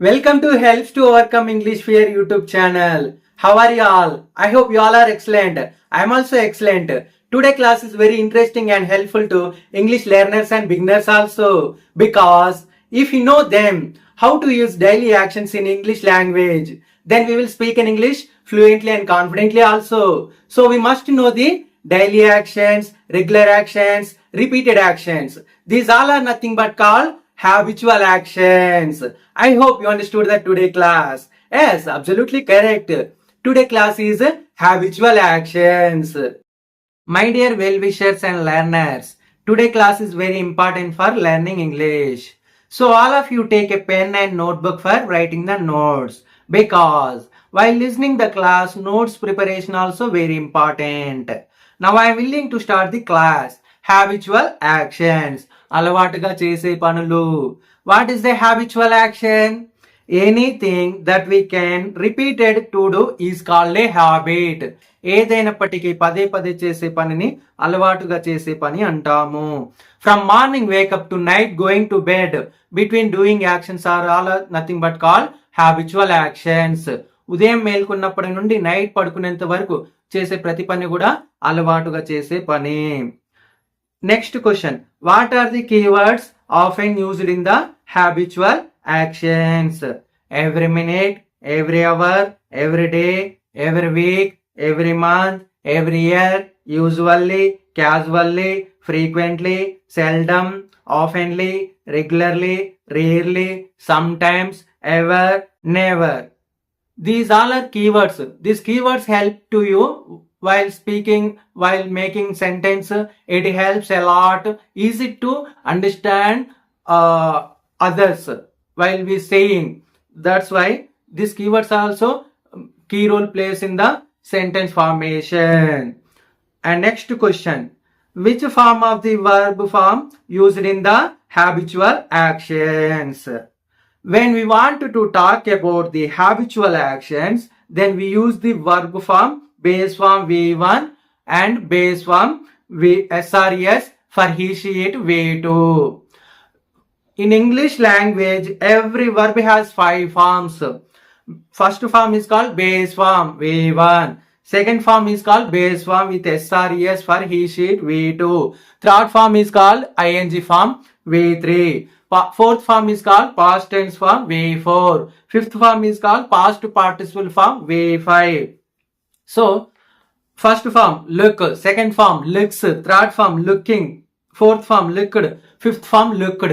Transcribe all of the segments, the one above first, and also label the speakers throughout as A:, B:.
A: Welcome to Helps to Overcome English Fear YouTube channel. How are you all? I hope you all are excellent. I am also excellent. Today class is very interesting and helpful to English learners and beginners also because if you know them how to use daily actions in English language, then we will speak in English fluently and confidently also. So we must know the daily actions, regular actions, repeated actions. These all are nothing but called habitual actions. I hope you understood that today class. Yes, absolutely correct. Today class is habitual actions. My dear well-wishers and learners, today class is very important for learning English. So all of you take a pen and notebook for writing the notes because while listening the class notes preparation also very important. Now I am willing to start the class. Habitual actions అలవాటుగా చేసే పనులు. What is the habitual action anything that we can repeated to do is called a habit ఏదైనప్పటికీ పదే పదే చేసే పనిని అలవాటుగా చేసే పని అంటాము. From morning wake up to night going to bed between doing actions are all nothing but call habitual actions ఉదయం మేల్కొన్నప్పటి నుండి నైట్ పడుకునేంత వరకు చేసే ప్రతి పని కూడా అలవాటుగా చేసే పని. Next question. What are the keywords often used in the habitual actions? Every minute, every hour, every day, every week, every month, every year, usually, casually, frequently, seldom, oftenly, regularly, rarely, sometimes, ever, never. These all are keywords. These keywords help to you while speaking, while making sentence. It helps a lot. Easy to understand uh, others while we saying. That's why these keywords also um, key role plays in the sentence formation. And next question. Which form of the verb form used in the habitual actions? When we want to talk about the habitual actions, then we use the verb form base form V1 and base form V SRES for he, she, it, we, to. In English language, every verb has five forms. First form is called base form V1. Second form is called base form with SRES for he, she, it, V2. Third form is called ing form V3. Pa- Fourth form is called past tense form V4. Fifth form is called past participle form V5. So, first form look, second form looks, third form looking, fourth form looked, fifth form looked.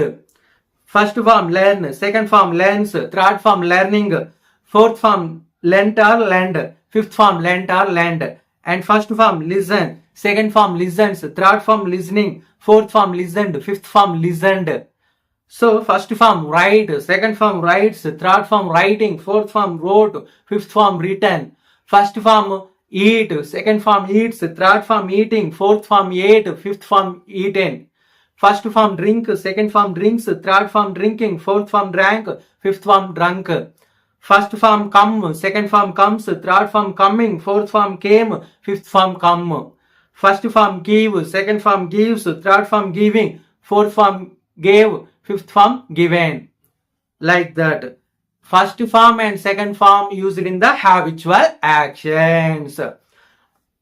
A: First form learn, second form learns, third form learning, fourth form learnt or fifth form learnt or and first form listen, second form listens, third form listening, fourth form listened, fifth form listened. So first form write, second form writes, third form writing, fourth form wrote, fifth form written. First form eat, second form eats, third form eating, fourth form ate, fifth form eaten. First form drink, second form drinks, third form drinking, fourth form drank, fifth form drunk. First form come, second form comes, third form coming, fourth form came, fifth form come. First form give, second form gives, third form giving, fourth form gave, fifth form given. Like that. First form and second form used in the habitual actions.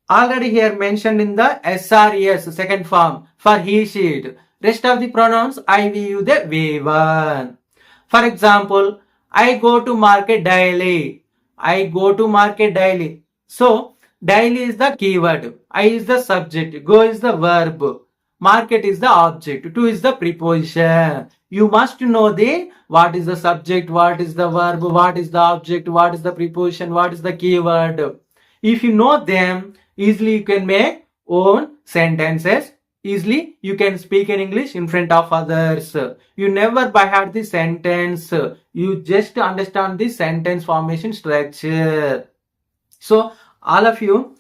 A: Already here mentioned in the SRES second form for he, she. Rest of the pronouns I, we, you, they, we, one. For example, I go to market daily. I go to market daily. So, daily is the keyword. I is the subject. Go is the verb. Market is the object. To is the preposition. You must know the what is the subject, what is the verb, what is the object, what is the preposition, what is the keyword. If you know them, easily you can make own sentences. Easily you can speak in English in front of others. You never by heart the sentence. You just understand the sentence formation structure. So all of you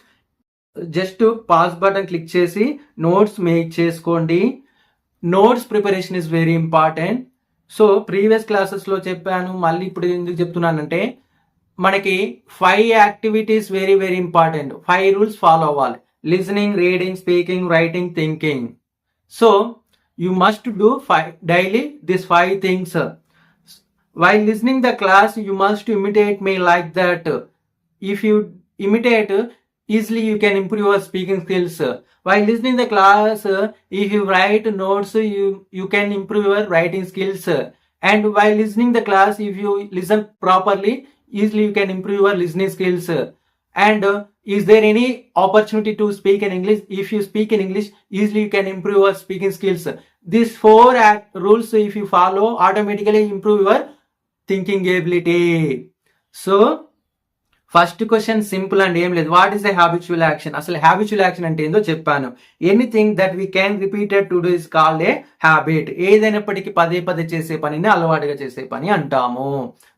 A: just pass button click చేసి notes make చేసుకోండి. Notes preparation is very important. So previous క్లాసెస్లో చెప్పాను మళ్ళీ ఇప్పుడు ఎందుకు చెప్తున్నానంటే మనకి five activities very very important five rules follow అవ్వాలి. Listening reading speaking writing thinking so you must do five daily this five things why listening the class you must imitate me like that if you imitate Easily you can improve your speaking skills. While listening the class, if you write notes, you, you can improve your writing skills. And while listening the class, if you listen properly, easily you can improve your listening skills. And uh, is there any opportunity to speak in English? If you speak in English, easily you can improve your speaking skills. These four rules, if you follow, automatically improve your thinking ability. So, first question simple and ఏం లేదు. What is the habitual action అసలు habitual action అంటే ఏందో చెప్పాను. Anything that we can repeated to do is called a habit ఏదైనప్పటికీ పదే పదే చేసే పనిని అలవాటుగా చేసే పని అంటాము.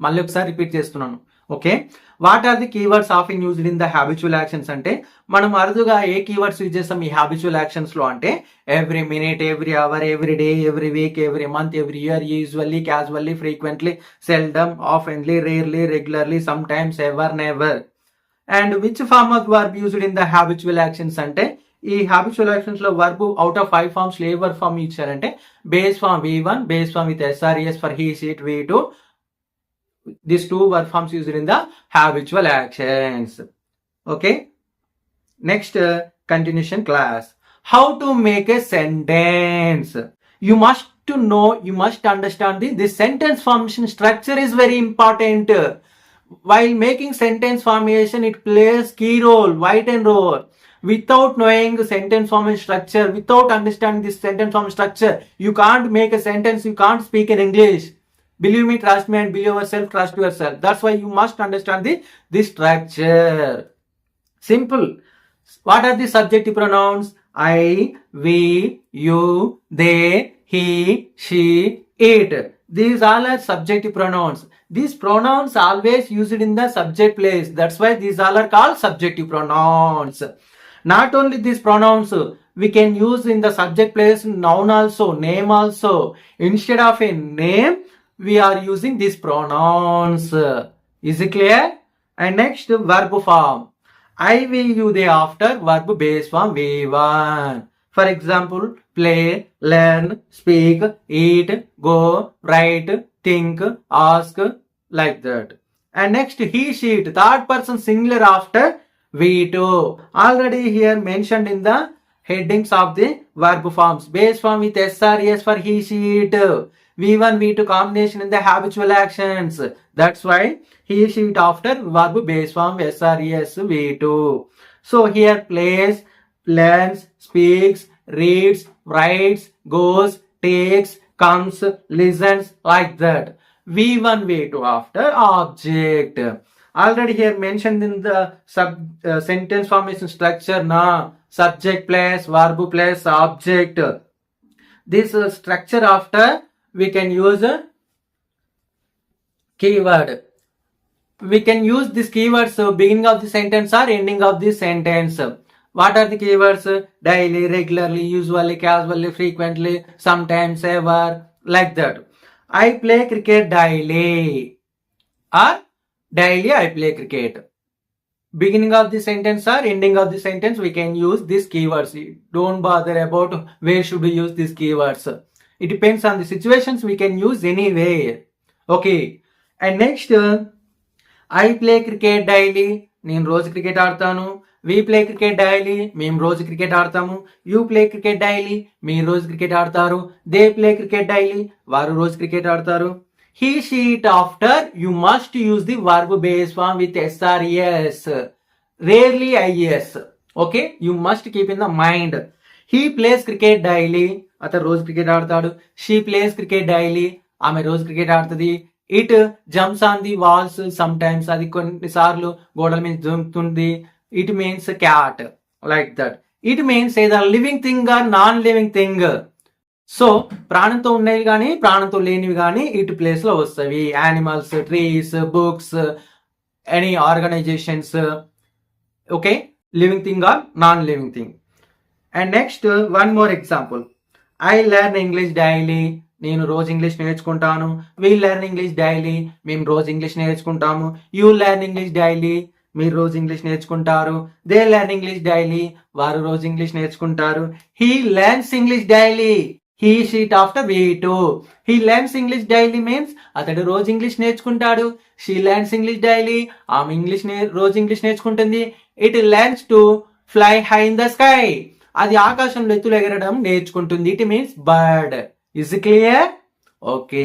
A: మళ్ళీ ఒకసారి రిపీట్ చేస్తున్నాను. Okay what are the keywords of in used in the habitual actions అంటే మనం అరుదుగా ఏ కీవర్డ్స్ యూజ్ చేస్తాం ఈ హ్యాబిచువల్ యాక్షన్స్లో అంటే every minute every hour every day every week every month every year usually casually frequently seldom oftenly rarely regularly sometimes ever never and which form of verb used in the habitual actions అంటే ఈ habitual actions verb out of five forms A verb form ఇచ్చారంటే base form V one base form with s or es for he she it V two these two verb forms used in the habitual actions. Okay? Next uh, continuation class. How to make a sentence. You must to know you must understand the this sentence formation structure is very important. While making sentence formation it plays key role vital role without knowing sentence formation structure without understanding this sentence formation structure you can't make a sentence you can't speak in english believe me trust me and believe yourself trust yourself. That's why you must understand the this structure. Simple. What are the subjective pronouns? I we you they he she it. These all are subjective pronouns. These pronouns always used in the subject place. That's why these all are called subjective pronouns. Not only these pronouns we can use in the subject place noun also name also. Instead of a name we are using these pronouns is it clear and next verb form I will you the after verb base form V1. For example, play, learn, speak, eat, go, write, think, ask, like that. And next he, she, third person singular after V2. Already here mentioned in the headings of the verb forms. Base form with SRES for he, she, it. V1, V2 combination in the habitual actions. That's why he, she, it after verb base form SRES V2. So here plays, learns, speaks, reads, writes, goes, takes, comes, listens, like that. V1, V2 after object. Already here mentioned in the sub uh, sentence formation structure na subject plus verb plus object. This uh, structure after we can use a keyword. We can use this keywords so beginning of the sentence or ending of the sentence. What are the keywords? Daily, regularly, usually, casually, frequently, sometimes, ever, like that. I play cricket daily. Or daily I play cricket. Beginning of the sentence or ending of the sentence, we can use these keywords. Don't bother about where should we use these keywords. It depends on the situations we can use anywhere. Okay. And next, uh, I play cricket daily. నేను రోజు cricket ఆడతాను. We play cricket daily మేము రోజు cricket ఆడతాము. You play cricket daily మీరు రోజు cricket ఆడతారు. They play cricket daily వారు రోజు క్రికెట్ ఆడతారు. He she it after you must use the verb base form with s or es rarely is okay you must keep in the mind he plays cricket daily అతను రోజు cricket ఆడతాడు. She plays cricket daily. ఆమె రోజు cricket ఆడుతుంది. It jumps on the walls sometimes అది కొన్నిసార్లు గోడల మీద జంపుతుంది it means cat. Like that. It means ఏదైనా living thing or non living thing. So ప్రాణంతో ఉండేవి కానీ ప్రాణంతో లేనివి కానీ ఇటు ప్లేస్లో వస్తాయి animals trees books any organisations. Okay? Living thing or non living thing. And next one more example. I learn English daily నేను రోజు ఇంగ్లీష్ నేర్చుకుంటాను. వీ లెర్న్ ఇంగ్లీష్ డైలీ మేము రోజు ఇంగ్లీష్ నేర్చుకుంటాము. యూ లెర్న్ ఇంగ్లీష్ డైలీ మీరు రోజు English నేర్చుకుంటారు. They learn English daily వారు రోజు ఇంగ్లీష్ నేర్చుకుంటారు. He learns English daily he she it after V two he learns English daily means అతడు రోజు ఇంగ్లీష్ నేర్చుకుంటాడు. షీ లెర్న్స్ ఇంగ్లీష్ డైలీ ఆమె ఇంగ్లీష్ రోజు ఇంగ్లీష్ నేర్చుకుంటుంది. It learns to fly high in the sky అది ఆకాశంలో ఎత్తులు ఎగరడం నేర్చుకుంటుంది. It means bird is clear okay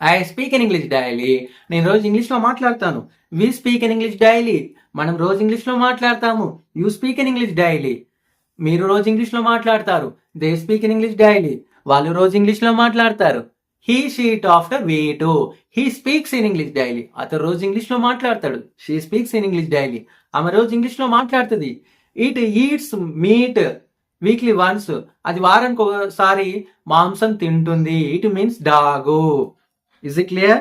A: I speak in English daily నేను రోజు ఇంగ్లీష్లో మాట్లాడతాను. We speak in English daily మనం రోజు ఇంగ్లీష్లో మాట్లాడతాము. You speak in English daily మీరు రోజు ఇంగ్లీష్లో మాట్లాడతారు. They speak in English daily వాళ్ళు రోజు ఇంగ్లీష్లో మాట్లాడతారు. He she it after V two he speaks in English daily అతను రోజు ఇంగ్లీష్లో మాట్లాడతాడు. She speaks in English daily ఆమె రోజు ఇంగ్లీష్లో మాట్లాడుతుంది. It eats meat weekly once అది వారానికి ఒకసారి మాంసం తింటుంది. It means dog is it clear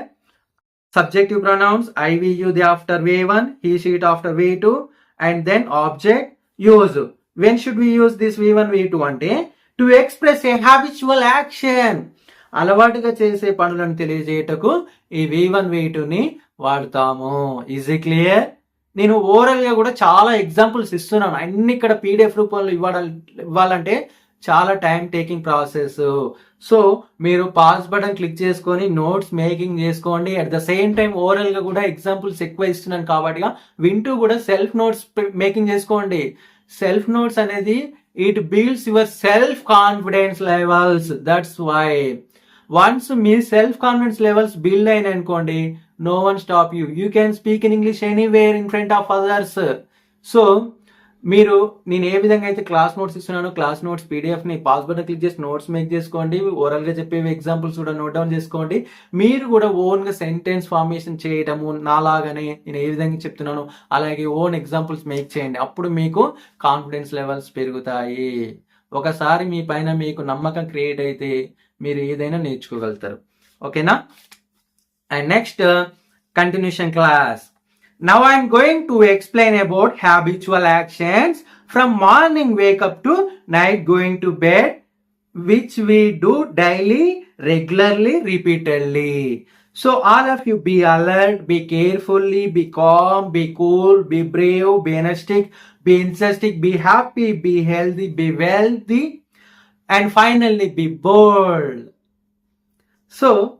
A: subjective pronouns I we you they after V one he she it after V two and then object use when should we use this V one V two అంటే? To express a habitual action అలవాటుగా చేసే పనులను తెలియజేయటకు ఈ వి one వి టూని వాడతాము. Is clear నేను ఓవరాల్గా కూడా చాలా ఎగ్జాంపుల్స్ ఇస్తున్నాను. అన్ని ఇక్కడ పీడిఎఫ్ రూపంలో ఇవ్వాలి ఇవ్వాలంటే చాలా టైం టేకింగ్ ప్రాసెస్ సో మీరు పాస్ బటన్ క్లిక్ చేసుకొని నోట్స్ మేకింగ్ చేసుకోండి. అట్ ద సేమ్ టైం ఓవరాల్గా కూడా ఎగ్జాంపుల్స్ ఎక్కువ ఇస్తున్నాను కాబట్టి వింటూ కూడా సెల్ఫ్ నోట్స్ మేకింగ్ చేసుకోండి. సెల్ఫ్ నోట్స్ అనేది it builds your self confidence levels that's why once me self confidence levels build అయిన అనుకోండి no one stop you you can speak in English anywhere in front of others so మీరు నేను ఏ విధంగా అయితే class notes ఇస్తున్నానో class notes పీడిఎఫ్ని pass button click చేసి నోట్స్ మేక్ చేసుకోండి. ఓరల్గా చెప్పేవి ఎగ్జాంపుల్స్ కూడా నోట్ డౌన్ చేసుకోండి. మీరు కూడా ఓన్గా సెంటెన్స్ ఫార్మేషన్ చేయటము నాలాగానే నేను ఏ విధంగా చెప్తున్నాను అలాగే ఓన్ ఎగ్జాంపుల్స్ మేక్ చేయండి. అప్పుడు మీకు కాన్ఫిడెన్స్ లెవెల్స్ పెరుగుతాయి. ఒకసారి మీ పైన మీకు నమ్మకం క్రియేట్ అయితే మీరు ఏదైనా నేర్చుకోగలుగుతారు. ఓకేనా and next uh, continuation class. Now I am going to explain about habitual actions from morning wake up to night going to bed which we do daily, regularly, repeatedly. So all of you be alert, be carefully, be calm, be cool, be brave, be energetic, be enthusiastic, be happy, be healthy, be wealthy and finally be bold. So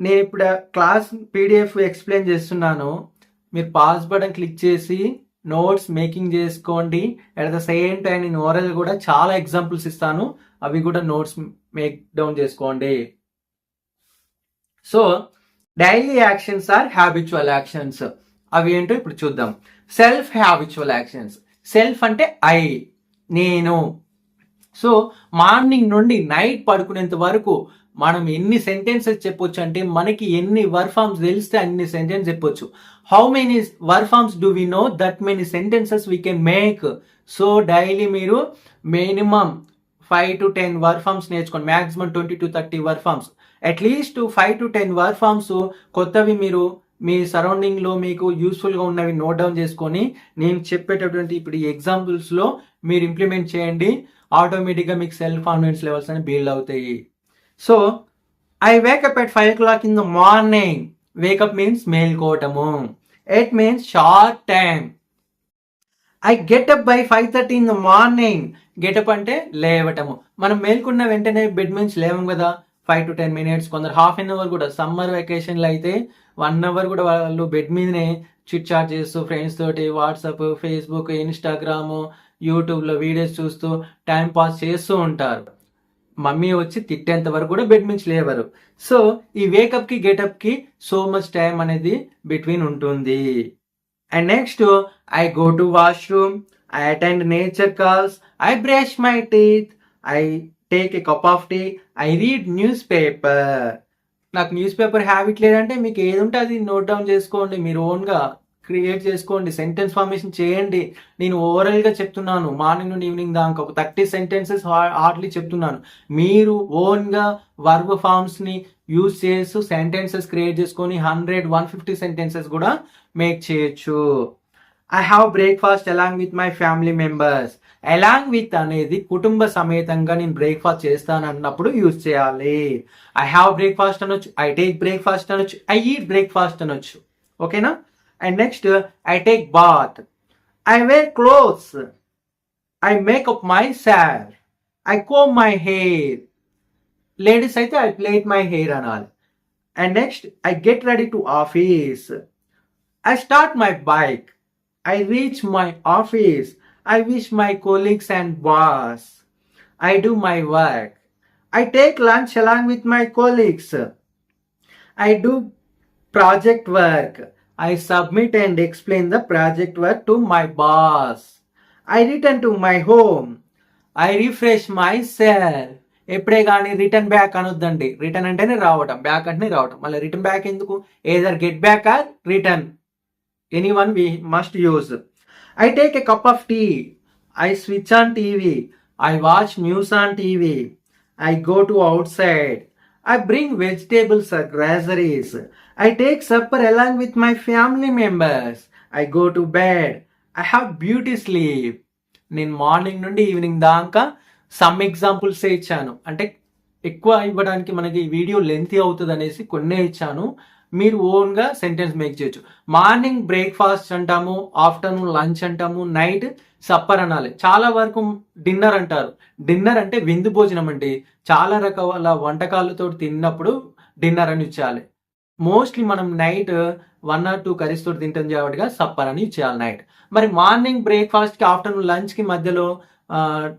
A: నేను ఇప్పుడు class PDF explain చేస్తున్నాను. మీరు pass button click చేసి notes making చేసుకోండి. At the same time నేను oral కూడా చాలా examples ఇస్తాను. అవి కూడా నోట్స్ మేక్ డౌన్ చేసుకోండి. So daily actions are habitual actions. అవి ఏంటో ఇప్పుడు చూద్దాం. Self habitual actions. సెల్ఫ్ అంటే ఐ నేను. సో మార్నింగ్ నుండి నైట్ పడుకునేంత వరకు మనం ఎన్ని సెంటెన్సెస్ చెప్పొచ్చు అంటే మనకి ఎన్ని వర్క్ ఫార్మ్స్ తెలిస్తే అన్ని సెంటెన్స్ చెప్పొచ్చు. How many work forms do we know that many sentences we can make so daily మీరు minimum five to ten work forms నేర్చుకోండి. Maximum twenty to thirty work forms at least five to ten work forms కొత్తవి మీరు మీ సరౌండింగ్లో మీకు యూస్ఫుల్గా ఉన్నవి note down చేసుకొని నేను చెప్పేటటువంటి ఇప్పుడు ఈ ఎగ్జాంపుల్స్లో మీరు ఇంప్లిమెంట్ చేయండి. ఆటోమేటిక్గా మీకు సెల్ఫ్ కాన్ఫిడెన్స్ లెవెల్స్ అని బిల్డ్ అవుతాయి. So I wake up at five o'clock in the morning wake up means మేల్కోవటము at means short time I get up by five thirty in the morning get up అంటే లేవటము. మనం మేల్కున్న వెంటనే bed నుంచి లేవం కదా. ఫైవ్ టు టెన్ మినిట్స్ కొందరు half an hour కూడా. సమ్మర్ వెకేషన్లో అయితే వన్ అవర్ కూడా వాళ్ళు బెడ్ మీదనే చిట్ చాట్ చేస్తూ ఫ్రెండ్స్ తోటి వాట్సాప్ ఫేస్బుక్ ఇన్స్టాగ్రామ్ యూట్యూబ్లో వీడియోస్ చూస్తూ టైం పాస్ చేస్తూ ఉంటారు. మమ్మీ వచ్చి తిట్టేంత వరకు కూడా బెడ్ నుంచి లేవరు. సో ఈ వేకప్కి గెటప్కి సో మచ్ టైం అనేది బిట్వీన్ ఉంటుంది. And next I go to washroom I attend nature calls I brush my teeth I take a cup of tea I read news paper నాకు న్యూస్ పేపర్ హ్యాబిట్ లేదంటే మీకు ఏది ఉంటే అది note down చేసుకోండి. మీరు ఓన్గా క్రియేట్ చేసుకోండి సెంటెన్స్ ఫార్మేషన్ చేయండి. నేను ఓవరాల్గా చెప్తున్నాను మార్నింగ్ నుండి ఈవినింగ్ దాకా ఒక థర్టీ సెంటెన్సెస్ హార్డ్లీ చెప్తున్నాను. మీరు ఓన్గా వర్బ్ ఫార్మ్స్ని యూజ్ చేస్తూ సెంటెన్సెస్ క్రియేట్ చేసుకొని హండ్రెడ్ వన్ ఫిఫ్టీ సెంటెన్సెస్ కూడా మేక్ చేయొచ్చు. I have breakfast along with my family members along with అనేది కుటుంబ సమేతంగా నేను బ్రేక్ఫాస్ట్ చేస్తాను అన్నప్పుడు యూజ్ చేయాలి. ఐ హ్యావ్ బ్రేక్ఫాస్ట్ అనొచ్చు ఐ టేక్ బ్రేక్ఫాస్ట్ అనొచ్చు ఐ ఈట్ బ్రేక్ఫాస్ట్ అనొచ్చు. ఓకేనా And next I take bath I wear clothes I make up my sir I comb my hair. Ladies అయితే I plait my hair అనాలి. And next, I get ready to office. I start my bike. I reach my office. I wish my colleagues and boss. I do my work. I take lunch along with my colleagues. I do project work. I submit and explain the project work to my boss. I return to my home. I refresh myself. ఎప్పుడే కానీ return back అనొద్దండి. Return అంటేనే రావటం back అంటేనే రావటం. మళ్ళీ return back ఎందుకు? Either get back or return any one we must use I take a cup of tea I switch on TV I watch news on TV I go to outside I bring vegetables or. I take supper along with my family members. I go to bed. I have beauty sleep. నేను morning నుండి evening దాకా some examples ఇచ్చాను. అంటే ఎక్కువ ఇవ్వడానికి మనకి video lengthy అవుతుంది అనేసి కొన్నే ఇచ్చాను. మీరు ఓన్గా సెంటెన్స్ మేక్ చేయొచ్చు. మార్నింగ్ బ్రేక్ఫాస్ట్ అంటాము ఆఫ్టర్నూన్ లంచ్ అంటాము నైట్ సప్పర్ అనాలి. చాలా వరకు డిన్నర్ అంటారు. డిన్నర్ అంటే విందు భోజనం అండి. చాలా రకాల వంటకాలతో తిన్నప్పుడు డిన్నర్ అని ఇచ్చేయాలి మోస్ట్లీ మనం night one or two curries తోటి తింటాం కాబట్టి సప్పర్ అని ఇచ్చేయాలి నైట్ మరి మార్నింగ్ బ్రేక్ఫాస్ట్కి ఆఫ్టర్నూన్ లంచ్కి మధ్యలో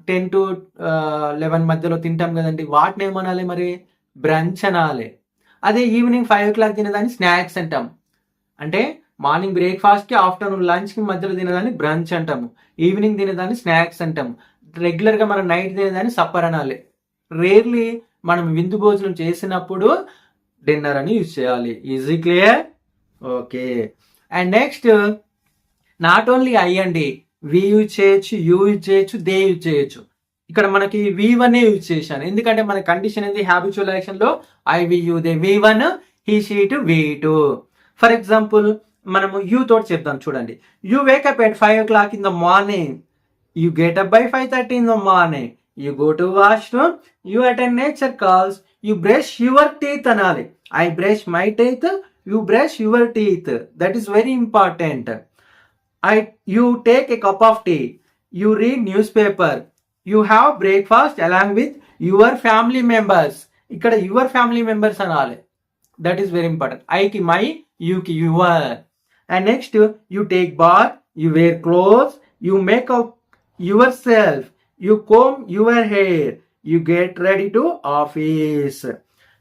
A: టెన్ టు లెవెన్ మధ్యలో తింటాం కదండి. వాటిని ఏమనాలి మరి? బ్రంచ్ అనాలి. అదే ఈవినింగ్ ఫైవ్ ఓ క్లాక్ తినేదాన్ని స్నాక్స్ అంటాం. అంటే మార్నింగ్ బ్రేక్ఫాస్ట్కి ఆఫ్టర్నూన్ లంచ్కి మధ్యలో తినేదాన్ని బ్రంచ్ అంటాము ఈవినింగ్ తినేదాన్ని స్నాక్స్ అంటాము రెగ్యులర్గా మనం నైట్ తినేదాన్ని సప్పర్ అనాలి. రేర్లీ మనం విందు భోజనం చేసినప్పుడు డిన్నర్ అని యూజ్ చేయాలి. Easy clear okay and next not only I అండి వి యూజ్ చేయొచ్చు యూ యూజ్ చేయొచ్చు దే యూజ్ చేయొచ్చు. ఇక్కడ మనకి వి వన్ యూజ్ చేశాను. ఎందుకంటే మన కండిషన్ ఏంది? Habitual యాక్షన్లో I we you they V one he she it V two for example మనము యూ తోటి చెప్తాం చూడండి. You wake up at five o'clock in the morning you get up by five thirty in the morning you go to washroom you attend nature calls you brush your teeth అనాలి. I brush my teeth you brush your teeth that is very important I you take a cup of tea you read newspaper you have breakfast along with your family members ఇక్కడ your family members అనాలి that is very important ఐకి my యూకి your and next you take bath you wear clothes you make up yourself you comb your hair you get ready to office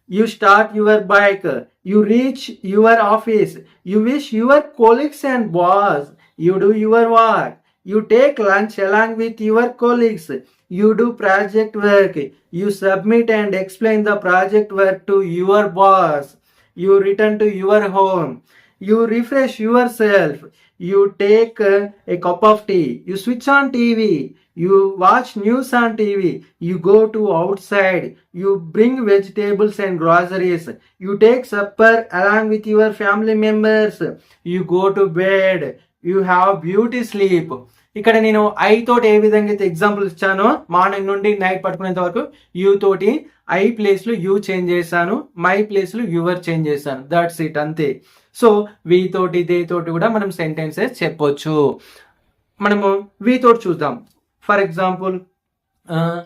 A: you start your bike you reach your office you wish your colleagues and boss you do your work you take lunch along with your colleagues you do project work you submit and explain the project work to your boss you return to your home you refresh yourself you take a cup of tea you switch on tv you watch news on TV you go to outside you bring vegetables and groceries you take supper along with your family members you go to bed you have beauty sleep ఇక్కడ నేను I తోటి ఏ విధంగా అయితే example ఇచ్చానో morning నుండి night పట్టుకునేంత వరకు యూ తోటి ఐ ప్లేస్లు యూ చేంజ్ చేశాను మై ప్లేస్లు యువర్ చేంజ్ చేశాను. దట్స్ ఇట్ అంతే. సో వీ తోటి దే తోటి కూడా మనం సెంటెన్సెస్ చెప్పొచ్చు. మనము వీ తోటి చూద్దాం. For example, uh,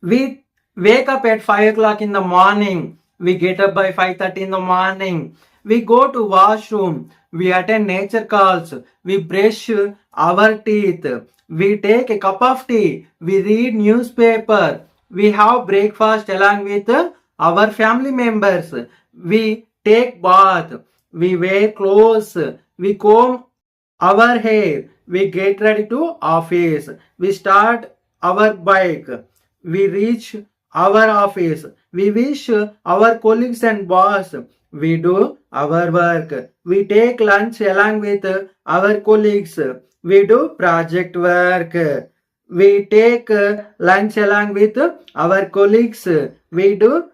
A: we wake up at 5 o'clock in the morning. We get up by 5.30 in the morning. We go to washroom. We attend nature calls. We brush our teeth. We take a cup of tea. We read newspaper. We have breakfast along with our family members. We take bath. We wear clothes. We comb our hair we get ready to office. We start our bike. We reach our office. We wish our colleagues and boss. We do our work. We take lunch along with our colleagues. We do project work. We take lunch along with our colleagues. We do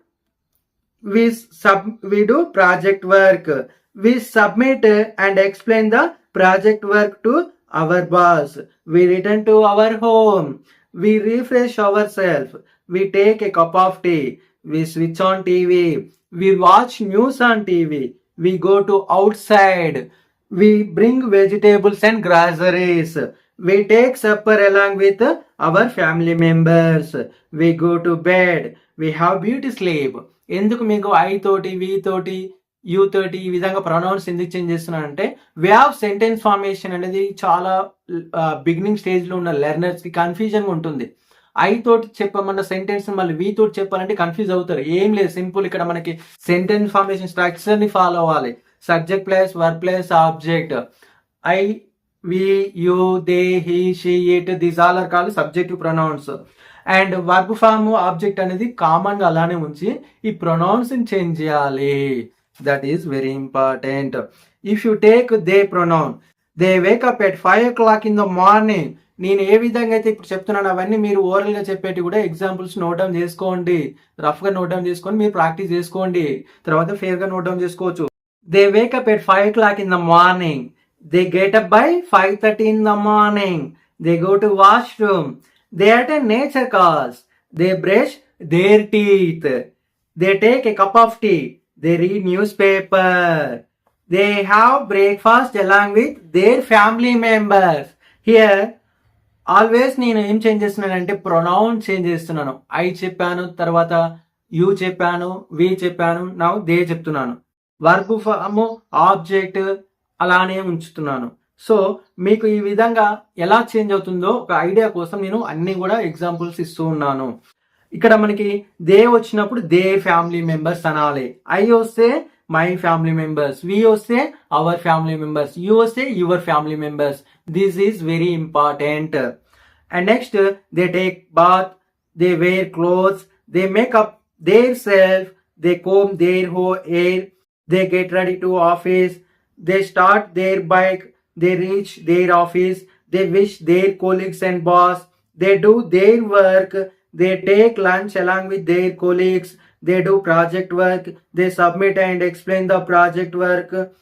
A: we sub we do project work. We submit and explain the project work to our boss we return to our home we refresh ourselves we take a cup of tea we switch on tv we watch news on tv we go to outside we bring vegetables and groceries we take supper along with our family members we go to bed we have beauty sleep ఎందుకు మీకు I తోటి వి తోటి you తోటి ఈ విధంగా pronounce ఎందుకు change చేస్తున్నానంటే way of sentence formation అనేది చాలా బిగినింగ్ స్టేజ్లో ఉన్న లెర్నర్స్కి కన్ఫ్యూజన్ ఉంటుంది. ఐ తోటి చెప్పమన్న సెంటెన్స్ మళ్ళీ వి తోటి చెప్పాలంటే కన్ఫ్యూజ్ అవుతారు. ఏం లేదు సింపుల్ ఇక్కడ మనకి సెంటెన్స్ ఫార్మేషన్ స్ట్రక్చర్ని ఫాలో అవ్వాలి. Subject plus work plus object I we you they he she it this all are call subjective pronouns and work form object అనేది కామన్గా అలానే ఉంచి ఈ ప్రొనౌన్స్ని చేంజ్ చేయాలి. That is very important if you take they pronoun they wake up at five o'clock in the morning నేను ఏ విధంగా అయితే ఇప్పుడు చెప్తున్నాను అవన్నీ మీరు ఓరల్గా చెప్పేటి కూడా ఎగ్జాంపుల్స్ నోట్ డౌన్ చేసుకోండి. రఫ్గా నోట్ డౌన్ చేసుకొని మీరు ప్రాక్టీస్ చేసుకోండి. తర్వాత ఫేర్గా నోట్ డౌన్ చేసుకోవచ్చు. They wake up at five o'clock in the morning they get up by five thirty in the morning they go to washroom they attend nature calls they brush their teeth they take a cup of tea they read news paper they have breakfast along with their family members here always నేను ఏం change చేస్తున్నానంటే pronoun change చేస్తున్నాను. I చెప్పాను తర్వాత you చెప్పాను వి చెప్పాను నా they చెప్తున్నాను. వర్బ్ ఫామ్ ఆబ్జెక్ట్ అలానే ఉంచుతున్నాను. సో మీకు ఈ విధంగా ఎలా చేంజ్ అవుతుందో ఒక ఐడియా కోసం నేను అన్ని కూడా ఎగ్జాంపుల్స్ ఇస్తూ ఉన్నాను. ఇక్కడ మనకి దే వచ్చినప్పుడు దే ఫ్యామిలీ మెంబర్స్ అనాలి ఐ వస్తే మై ఫ్యామిలీ మెంబర్స్ వి వస్తే అవర్ ఫ్యామిలీ మెంబర్స్ యూ వస్తే your family members this is very important and next they take bath they wear clothes they make up their self they comb their hair they get ready to office they start their bike they reach their office, they wish their colleagues and boss, they do their work, they take lunch along with their colleagues, they do project work, they submit and explain the project work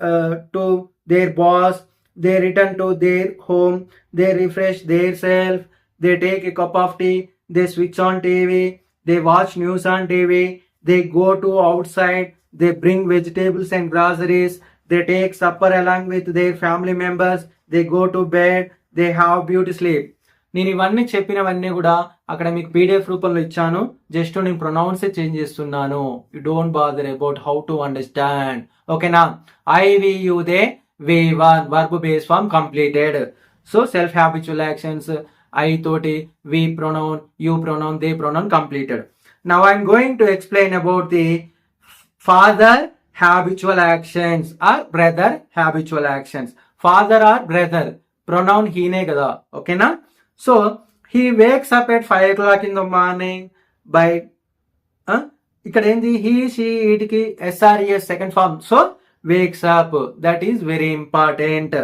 A: uh, to their boss, they return to their home, they refresh themselves. they take a cup of tea, they switch on TV, they watch news on TV, they go to outside, they bring vegetables and groceries, they take supper along with their family members, they go to bed, they have beauty sleep. నేను ఇవన్నీ చెప్పినవన్నీ కూడా అక్కడ మీకు PDF రూపంలో ఇచ్చాను. Just నేను pronouns change చేస్తున్నాను. You don't bother about how to understand ఓకేనా I we you they V one verb base form completed so self habitual actions I తోటి we pronoun you pronoun they pronoun completed now I'm going to explain about the father habitual actions or brother habitual actions father or brother pronoun హీనే కదా ఓకేనా so he wakes up at five o'clock in the morning by ఇక్కడ ఏంది? He she వీటికి S or ES second form so wakes up that is very important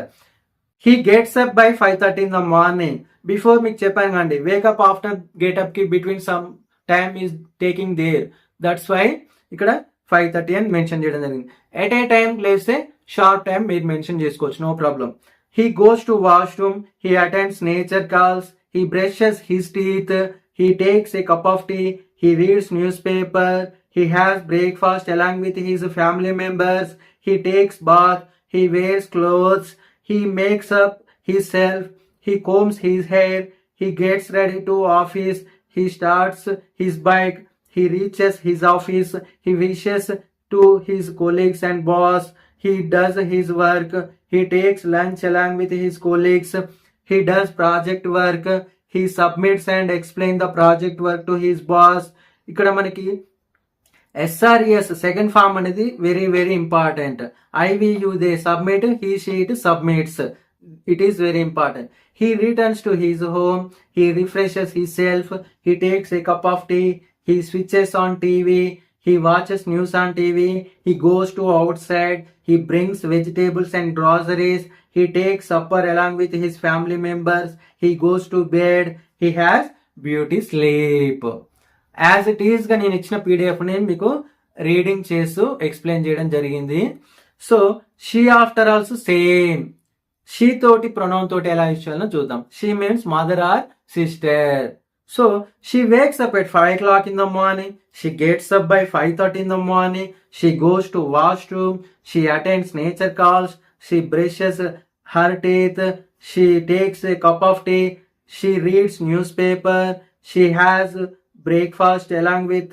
A: he gets up by five thirty in the morning before మీకు చెప్పాను కండి wake up after గెటప్కి between some time is taking there that's why ఇక్కడ five thirty అని mention చేయడం జరిగింది. At ఏ time లేస్తే short time మీరు మెన్షన్ చేసుకోవచ్చు. No problem He goes to washroom, he attends nature calls, he brushes his teeth, he takes a cup of tea, he reads newspaper, he has breakfast along with his family members, he takes bath, he wears clothes, he makes up himself, he combs his hair, he gets ready to office, he starts his bike, he reaches his office, he wishes to his colleagues and boss, he does his work, he takes lunch along with his colleagues, he does project work, he submits and explains the project work to his boss. ఇక్కడ మనకి SRS second form అనేది very very important I we you they submit he sheet submits it is very important. He returns to his home, he refreshes himself, he takes a cup of tea, he switches on TV, he watches news on TV, he goes to outside, He brings vegetables and groceries, he takes supper along with his family members, he goes to bed, he has beauty sleep. As it ఈస్గా నేను ఇచ్చిన పీడిఎఫ్ని మీకు reading చేస్తూ explain చేయడం జరిగింది so she after also same she తోటి pronoun తోటి ఎలా యూజ్ చేయాలో చూద్దాం she means mother or sister so she wakes up at five clock in the morning she gets up by five in in the she goes to to she attends nature calls she brushes her teeth she takes a cup of tea she reads newspaper she has breakfast along with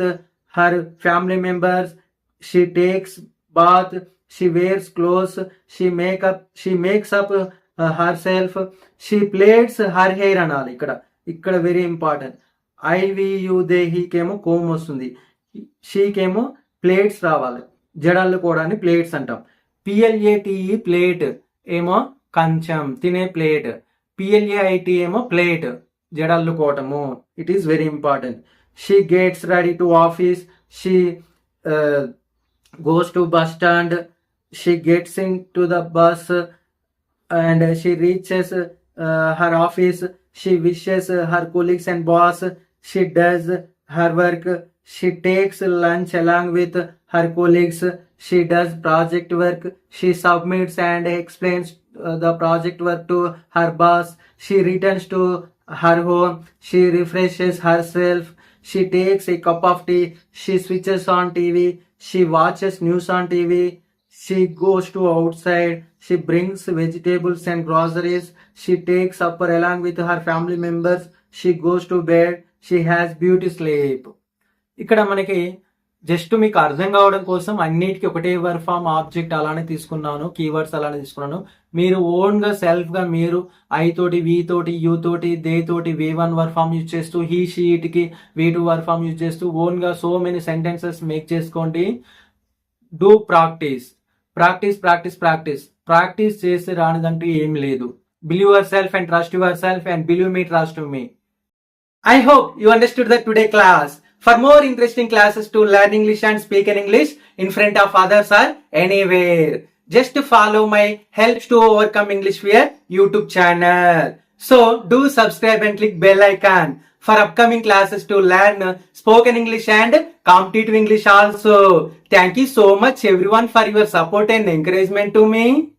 A: her family members she takes bath she wears clothes she make up she makes up uh, herself she plaits her hair అనాలి ఇక్కడ ఇక్కడ very important ఐవియు దేహికేమో కోమ్ వస్తుంది. షీకేమో plates రావాలి. జడల్లుకోవడాన్ని plates అంటాం. పిఎల్ఏటిఈ ప్లేట్ ఏమో కంచం తినే plate P L A I T ఏమో plate జడల్లుకోవటము it is very important she gets ready to office she goes to bus stand she gets into the bus and she reaches her office she wishes her colleagues and boss. She does her work. She takes lunch along with her colleagues. She does project work. She submits and explains uh, the project work to her boss. She returns to her home. She refreshes herself. She takes a cup of tea. She switches on tv she watches news on tv she goes to outside. She brings vegetables and groceries. She takes supper along with her family members. She goes to bed. She has beauty sleep. ఇక్కడ మనకి just మీకు అర్థం కావడం కోసం అన్నిటికీ ఒకటే వర్ form object అలానే తీసుకున్నాను. కీవర్డ్స్ అలానే తీసుకున్నాను. మీరు ఓన్గా సెల్ఫ్గా మీరు ఐ తోటి వి తోటి యూ తోటి దే తోటి V one verb form use చేస్తూ హీ షీట్కి V V two verb form use చేస్తూ ఓన్గా సో మెనీ సెంటెన్సెస్ మేక్ చేసుకోండి. Do practice practice practice practice practice చేసి రానిదంటూ ఏం లేదు believe yourself and trust yourself and believe me trust me I hope you understood the today class. For more interesting classes to learn English and speak in English in front of others or anywhere, just follow my Helps to Overcome English Fear YouTube channel. So do subscribe and click bell icon for upcoming classes to learn spoken English and competitive English also. Thank you so much everyone for your support and encouragement to me.